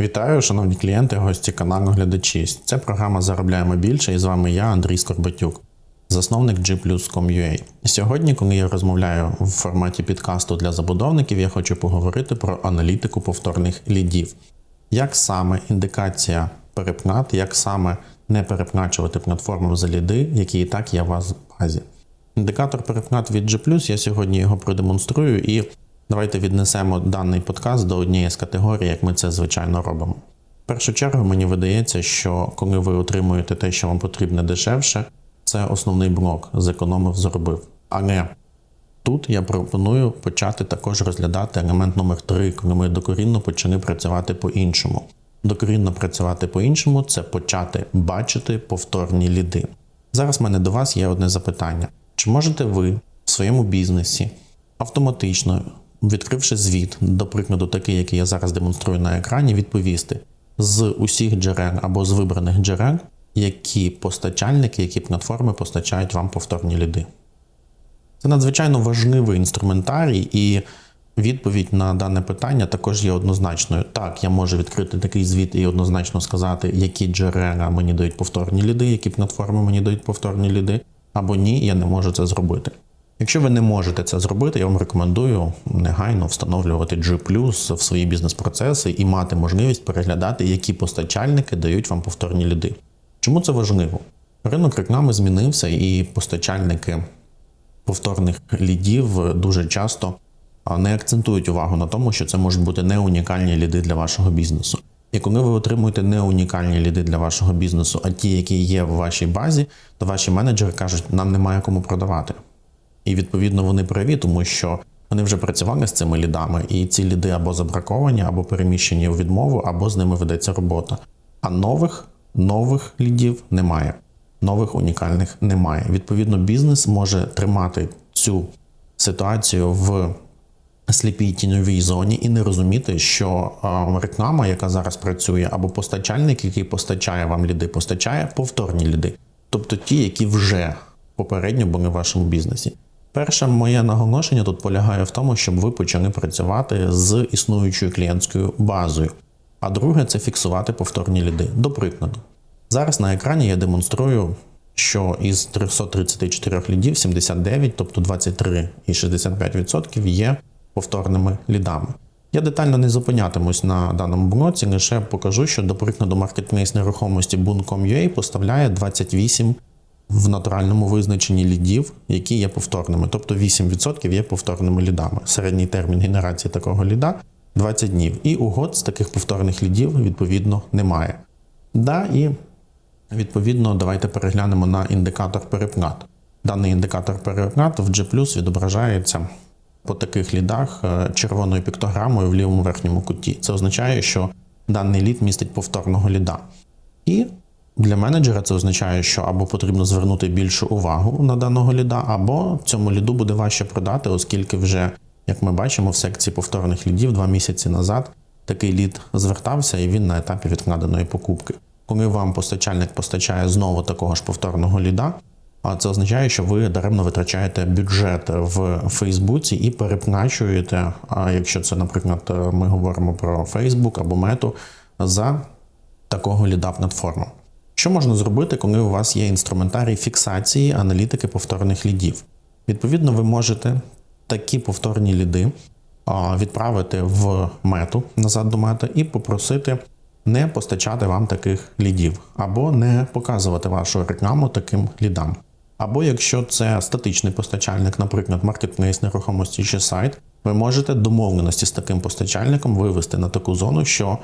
Вітаю, шановні клієнти, гості каналу глядачі. Це програма Заробляємо більше і з вами я, Андрій Скорбатюк, засновник G+.com.ua. Сьогодні, коли я розмовляю в форматі підкасту для забудовників, я хочу поговорити про аналітику повторних лідів. Як саме індикація перепнат, як саме не перепначувати платформу за ліди, які і так є у вас в базі. Індикатор перепнат від G+, я сьогодні його продемонструю і давайте віднесемо даний подкаст до однієї з категорій, як ми це звичайно робимо. В першу чергу мені видається, що коли ви отримуєте те, що вам потрібне дешевше, це основний блок зекономив, зробив. Але тут я пропоную почати також розглядати елемент номер 3 коли ми докорінно почали працювати по-іншому. Докорінно працювати по-іншому це почати бачити повторні ліди. Зараз в мене до вас є одне запитання: чи можете ви в своєму бізнесі автоматично, відкривши звіт, до прикладу, такий, який я зараз демонструю на екрані, відповісти з усіх джерел або з вибраних джерел, які постачальники, які платформи постачають вам повторні ліди? Це надзвичайно важливий інструментарій, і відповідь на дане питання також є однозначною. Так, я можу відкрити такий звіт і однозначно сказати, які джерела мені дають повторні ліди, які платформи мені дають повторні ліди, або ні, я не можу це зробити. Якщо ви не можете це зробити, я вам рекомендую негайно встановлювати G+, в свої бізнес-процеси і мати можливість переглядати, які постачальники дають вам повторні ліди. Чому це важливо? Ринок реклами змінився, і постачальники повторних лідів дуже часто не акцентують увагу на тому, що це можуть бути не унікальні ліди для вашого бізнесу. І коли ви отримуєте не унікальні ліди для вашого бізнесу, а ті, які є в вашій базі, то ваші менеджери кажуть, нам немає кому продавати. І відповідно вони праві, тому що вони вже працювали з цими лідами, і ці ліди або забраковані, або переміщені у відмову, або з ними ведеться робота. А нових нових лідів немає, нових унікальних немає. Відповідно, бізнес може тримати цю ситуацію в сліпій тіньовій зоні і не розуміти, що реклама, яка зараз працює, або постачальник, який постачає вам ліди, постачає повторні ліди, тобто ті, які вже попередньо були в вашому бізнесі. Перше моє наголошення тут полягає в тому, щоб ви почали працювати з існуючою клієнтською базою. А друге це фіксувати повторні ліди. До прикладу, зараз на екрані я демонструю, що із 334 лідів 79, тобто 23,65% є повторними лідами. Я детально не зупинятимусь на даному блоці, лише покажу, що, до прикладу, маркетплейс нерухомості Boon.com.ua поставляє 28 в натуральному визначенні лідів, які є повторними, тобто 8% є повторними лідами. Середній термін генерації такого ліда 20 днів. І угод з таких повторних лідів відповідно немає. Да, і відповідно давайте переглянемо на індикатор перепнат. Даний індикатор перепнат в G відображається по таких лідах е, червоною піктограмою в лівому верхньому куті. Це означає, що даний лід містить повторного ліда. І для менеджера це означає, що або потрібно звернути більшу увагу на даного ліда, або цьому ліду буде важче продати, оскільки вже, як ми бачимо, в секції повторних лідів два місяці назад такий лід звертався і він на етапі відкладеної покупки. Коли вам постачальник постачає знову такого ж повторного ліда, а це означає, що ви даремно витрачаєте бюджет в Фейсбуці і переплачуєте. А якщо це, наприклад, ми говоримо про Фейсбук або мету за такого ліда платформу. Що можна зробити, коли у вас є інструментарій фіксації аналітики повторних лідів? Відповідно, ви можете такі повторні ліди відправити в мету назад до мети і попросити не постачати вам таких лідів, або не показувати вашу рекламу таким лідам. Або якщо це статичний постачальник, наприклад, маркетплейс нерухомості чи сайт, ви можете домовленості з таким постачальником вивести на таку зону, що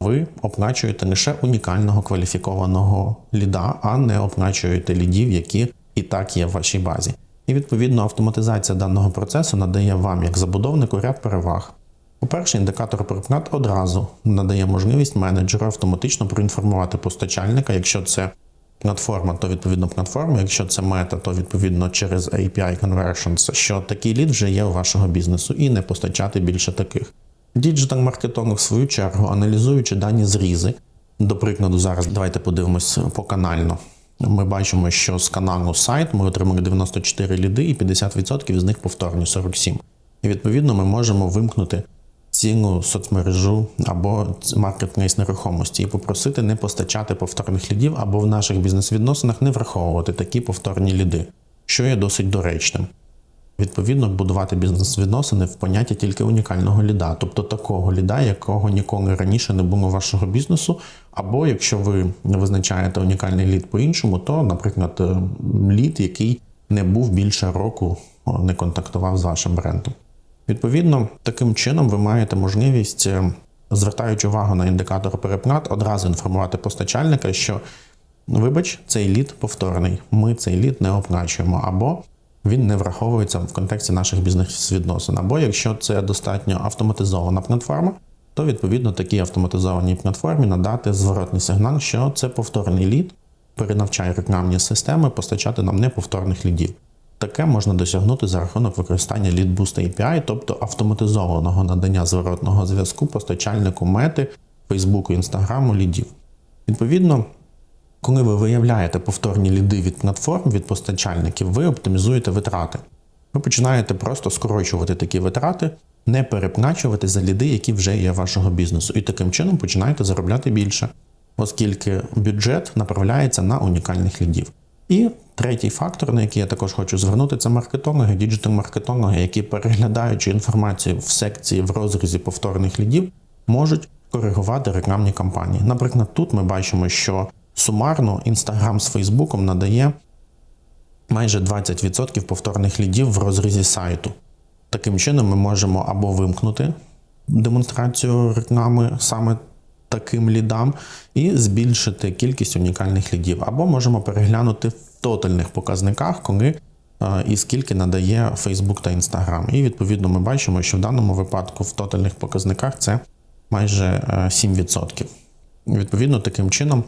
ви оплачуєте лише унікального кваліфікованого ліда, а не оплачуєте лідів, які і так є в вашій базі. І відповідно автоматизація даного процесу надає вам, як забудовнику, ряд переваг. По-перше, індикатор перепнат одразу надає можливість менеджеру автоматично проінформувати постачальника, якщо це платформа, то відповідно платформа, якщо це мета, то відповідно через API Conversions, що такий лід вже є у вашого бізнесу, і не постачати більше таких. Діджитал-маркетолог, в свою чергу, аналізуючи дані зрізи, до прикладу, зараз давайте подивимось поканально. Ми бачимо, що з каналу сайт ми отримали 94 ліди, і 50% з них повторні 47. І відповідно ми можемо вимкнути цінну соцмережу або маркетплейс нерухомості і попросити не постачати повторних лідів або в наших бізнес-відносинах не враховувати такі повторні ліди, що є досить доречним. Відповідно, будувати бізнес-відносини в понятті тільки унікального ліда, тобто такого ліда, якого ніколи раніше не було вашого бізнесу. Або якщо ви не визначаєте унікальний лід по-іншому, то, наприклад, е, лід, який не був більше року, не контактував з вашим брендом. Відповідно, таким чином ви маєте можливість, е, звертаючи увагу на індикатор переплат, одразу інформувати постачальника, що вибач, цей лід повторний, ми цей лід не оплачуємо, або він не враховується в контексті наших бізнес-відносин. Або якщо це достатньо автоматизована платформа, то відповідно такій автоматизованій платформі надати зворотний сигнал, що це повторний лід, перенавчає рекламні системи постачати нам неповторних лідів. Таке можна досягнути за рахунок використання Lead Boost API, тобто автоматизованого надання зворотного зв'язку постачальнику мети, Фейсбуку, Інстаграму лідів. Відповідно, коли ви виявляєте повторні ліди від платформ, від постачальників, ви оптимізуєте витрати. Ви починаєте просто скорочувати такі витрати, не переплачувати за ліди, які вже є вашого бізнесу, і таким чином починаєте заробляти більше, оскільки бюджет направляється на унікальних лідів. І третій фактор, на який я також хочу звернути, це маркетологи, діджитал-маркетологи, які переглядаючи інформацію в секції в розрізі повторних лідів, можуть коригувати рекламні кампанії. Наприклад, тут ми бачимо, що сумарно Інстаграм з Фейсбуком надає майже 20% повторних лідів в розрізі сайту. Таким чином, ми можемо або вимкнути демонстрацію реклами саме таким лідам і збільшити кількість унікальних лідів, або можемо переглянути в тотальних показниках, коли е, і скільки надає Facebook та Instagram. І відповідно ми бачимо, що в даному випадку в тотальних показниках це майже е, 7%. Відповідно, таким чином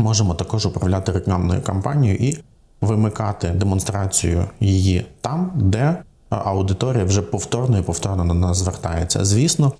можемо також управляти рекламною кампанією і вимикати демонстрацію її там, де аудиторія вже повторно і повторно на нас звертається. Звісно,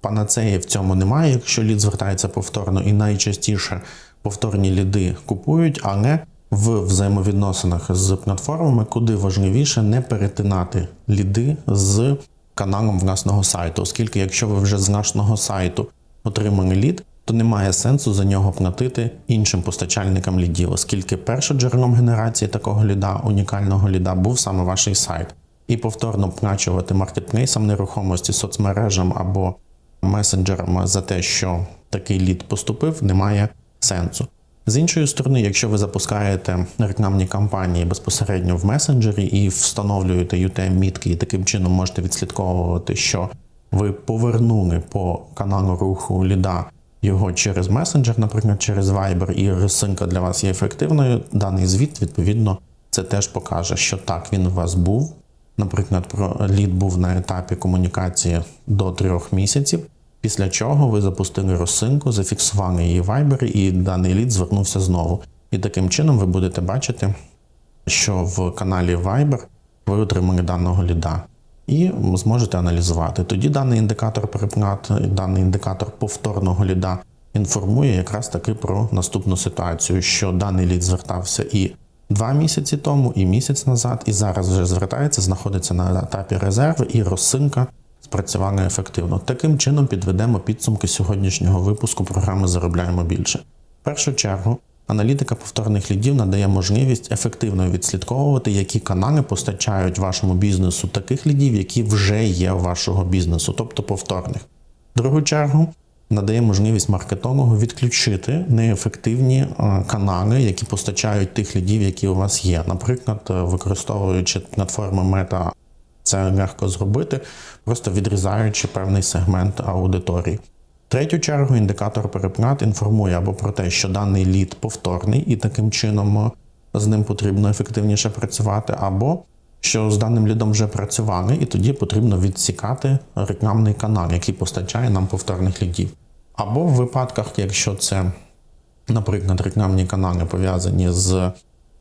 панацеї в цьому немає, якщо лід звертається повторно, і найчастіше повторні ліди купують, але в взаємовідносинах з платформами, куди важливіше не перетинати ліди з каналом власного сайту, оскільки якщо ви вже з нашого сайту отримали лід, то немає сенсу за нього платити іншим постачальникам лідів, оскільки першим джерелом генерації такого ліда, унікального ліда, був саме ваш сайт. І повторно оплачувати маркетплейсам нерухомості, соцмережам або месенджерам за те, що такий лід поступив, немає сенсу. З іншої сторони, якщо ви запускаєте рекламні кампанії безпосередньо в месенджері і встановлюєте UTM-мітки, і таким чином можете відслідковувати, що ви повернули по каналу руху ліда його через месенджер, наприклад, через Viber, і розсинка для вас є ефективною, даний звіт, відповідно, це теж покаже, що так, він у вас був. Наприклад, про лід був на етапі комунікації до трьох місяців, після чого ви запустили розсинку, зафіксували її Viber, і даний лід звернувся знову. І таким чином ви будете бачити, що в каналі Viber ви отримали даного ліда. І зможете аналізувати. Тоді даний індикатор переплат, даний індикатор повторного ліда інформує якраз таки про наступну ситуацію, що даний лід звертався і два місяці тому, і місяць назад, і зараз вже звертається, знаходиться на етапі резерву, і розсинка спрацювала ефективно. Таким чином підведемо підсумки сьогоднішнього випуску програми Заробляємо більше. В першу чергу. Аналітика повторних лідів надає можливість ефективно відслідковувати, які канали постачають вашому бізнесу таких лідів, які вже є у вашого бізнесу, тобто повторних. Другу чергу надає можливість маркетологу відключити неефективні е, канали, які постачають тих лідів, які у вас є. Наприклад, е, використовуючи платформи Meta, це легко зробити, просто відрізаючи певний сегмент аудиторії. Третю чергу індикатор переплат інформує або про те, що даний лід повторний, і таким чином з ним потрібно ефективніше працювати, або що з даним лідом вже працювали, і тоді потрібно відсікати рекламний канал, який постачає нам повторних лідів. Або в випадках, якщо це, наприклад, рекламні канали пов'язані з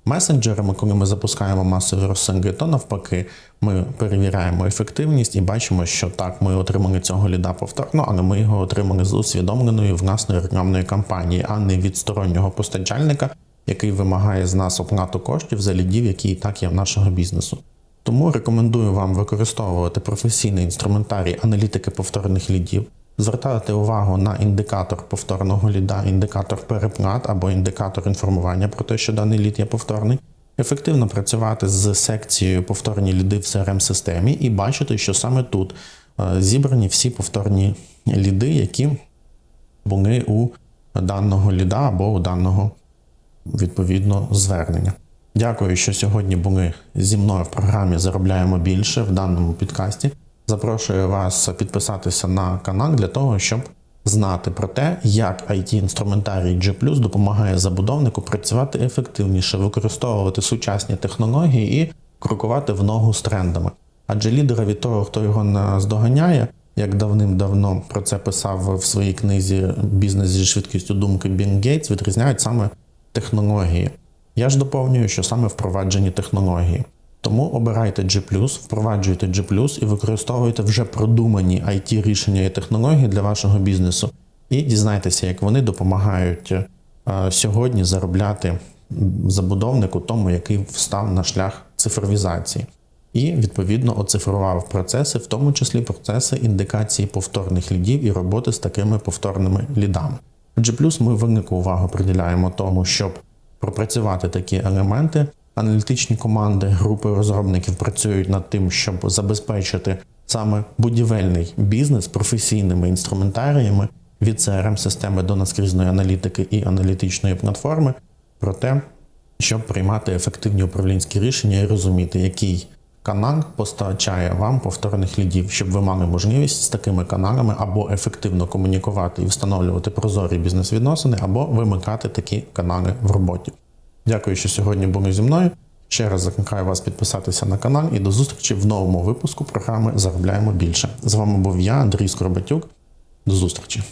месенджерами, коли ми запускаємо масові розсинки, то навпаки, ми перевіряємо ефективність і бачимо, що так, ми отримали цього ліда повторно, але ми його отримали з усвідомленої власної рекламної кампанії, а не від стороннього постачальника, який вимагає з нас оплату коштів за лідів, які і так є в нашого бізнесу. Тому рекомендую вам використовувати професійний інструментарій аналітики повторних лідів, звертати увагу на індикатор повторного ліда, індикатор переплат або індикатор інформування про те, що даний лід є повторний, ефективно працювати з секцією повторні ліди в crm системі і бачити, що саме тут е, зібрані всі повторні ліди, які були у даного ліда або у даного відповідно звернення. Дякую, що сьогодні були зі мною в програмі Заробляємо більше в даному підкасті. Запрошую вас підписатися на канал для того, щоб знати про те, як IT-інструментарій G допомагає забудовнику працювати ефективніше, використовувати сучасні технології і крокувати в ногу з трендами. Адже лідера від того, хто його наздоганяє, як давним-давно про це писав в своїй книзі Бізнес зі швидкістю думки Білл Гейтс, відрізняють саме технології. Я ж доповнюю, що саме впроваджені технології. Тому обирайте G+, впроваджуйте G+, і використовуйте вже продумані IT рішення і технології для вашого бізнесу. І дізнайтеся, як вони допомагають е, сьогодні заробляти забудовнику тому, який встав на шлях цифровізації. І відповідно оцифрував процеси, в тому числі процеси індикації повторних лідів і роботи з такими повторними лідами. В G+, ми велику увагу приділяємо тому, щоб пропрацювати такі елементи. Аналітичні команди, групи розробників працюють над тим, щоб забезпечити саме будівельний бізнес професійними інструментаріями від crm системи до наскрізної аналітики і аналітичної платформи, про те, щоб приймати ефективні управлінські рішення і розуміти, який канал постачає вам повторних лідів, щоб ви мали можливість з такими каналами або ефективно комунікувати і встановлювати прозорі бізнес-відносини, або вимикати такі канали в роботі. Дякую, що сьогодні були зі мною. Ще раз закликаю вас підписатися на канал і до зустрічі в новому випуску програми Заробляємо більше. З вами був я, Андрій Скорбатюк. До зустрічі!